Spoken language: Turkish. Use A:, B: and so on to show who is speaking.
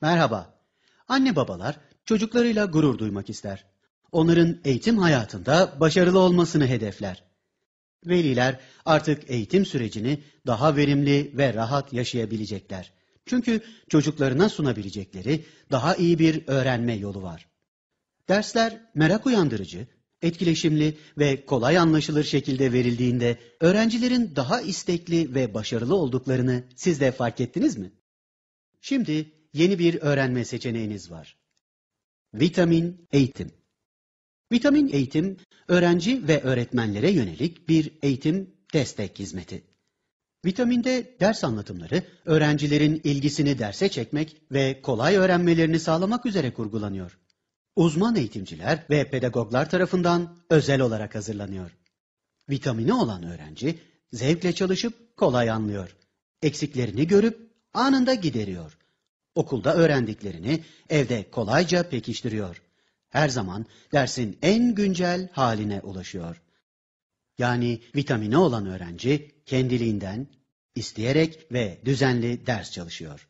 A: Merhaba. Anne babalar çocuklarıyla gurur duymak ister. Onların eğitim hayatında başarılı olmasını hedefler. Veliler artık eğitim sürecini daha verimli ve rahat yaşayabilecekler. Çünkü çocuklarına sunabilecekleri daha iyi bir öğrenme yolu var. Dersler merak uyandırıcı, etkileşimli ve kolay anlaşılır şekilde verildiğinde öğrencilerin daha istekli ve başarılı olduklarını siz de fark ettiniz mi? Şimdi yeni bir öğrenme seçeneğiniz var. Vitamin eğitim. Vitamin eğitim, öğrenci ve öğretmenlere yönelik bir eğitim destek hizmeti. Vitaminde ders anlatımları, öğrencilerin ilgisini derse çekmek ve kolay öğrenmelerini sağlamak üzere kurgulanıyor. Uzman eğitimciler ve pedagoglar tarafından özel olarak hazırlanıyor. Vitamini olan öğrenci, zevkle çalışıp kolay anlıyor. Eksiklerini görüp anında gideriyor. Okulda öğrendiklerini evde kolayca pekiştiriyor. Her zaman dersin en güncel haline ulaşıyor. Yani vitamini olan öğrenci kendiliğinden, isteyerek ve düzenli ders çalışıyor.